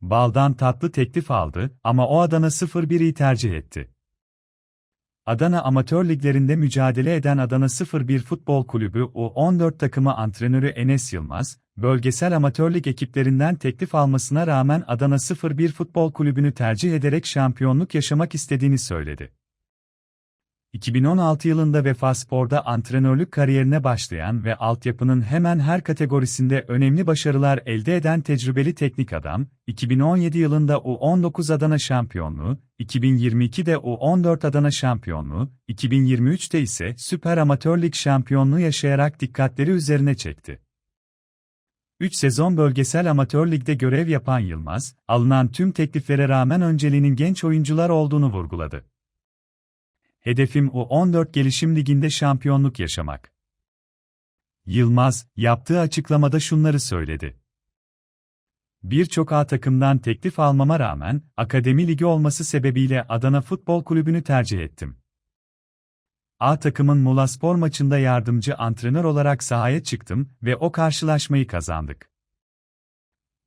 Bal'dan tatlı teklif aldı ama o Adana 01'i tercih etti. Adana Amatör Liglerinde mücadele eden Adana 01 Futbol Kulübü U14 takımı antrenörü Enes Yılmaz, bölgesel amatör lig ekiplerinden teklif almasına rağmen Adana 01 Futbol Kulübü'nü tercih ederek şampiyonluk yaşamak istediğini söyledi. 2016 yılında Vefa Spor'da antrenörlük kariyerine başlayan ve altyapının hemen her kategorisinde önemli başarılar elde eden tecrübeli teknik adam, 2017 yılında U19 Adana şampiyonluğu, 2022'de U14 Adana şampiyonluğu, 2023'te ise Süper Amatör Lig şampiyonluğu yaşayarak dikkatleri üzerine çekti. 3 sezon bölgesel amatör ligde görev yapan Yılmaz, alınan tüm tekliflere rağmen önceliğinin genç oyuncular olduğunu vurguladı. Hedefim U14 Gelişim Ligi'nde şampiyonluk yaşamak. Yılmaz, yaptığı açıklamada şunları söyledi. Birçok A takımdan teklif almama rağmen, Akademi Ligi olması sebebiyle Adana Futbol Kulübü'nü tercih ettim. A takımın Muğla Spor maçında yardımcı antrenör olarak sahaya çıktım ve o karşılaşmayı kazandık.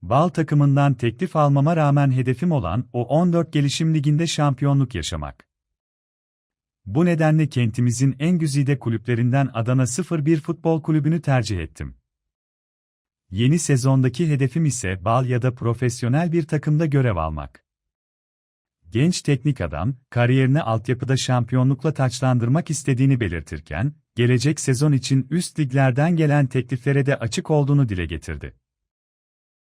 Bal takımından teklif almama rağmen hedefim olan o 14 Gelişim Ligi'nde şampiyonluk yaşamak. Bu nedenle kentimizin en güzide kulüplerinden Adana 01 Futbol Kulübü'nü tercih ettim. Yeni sezondaki hedefim ise bal ya da profesyonel bir takımda görev almak. Genç teknik adam, kariyerini altyapıda şampiyonlukla taçlandırmak istediğini belirtirken, gelecek sezon için üst liglerden gelen tekliflere de açık olduğunu dile getirdi.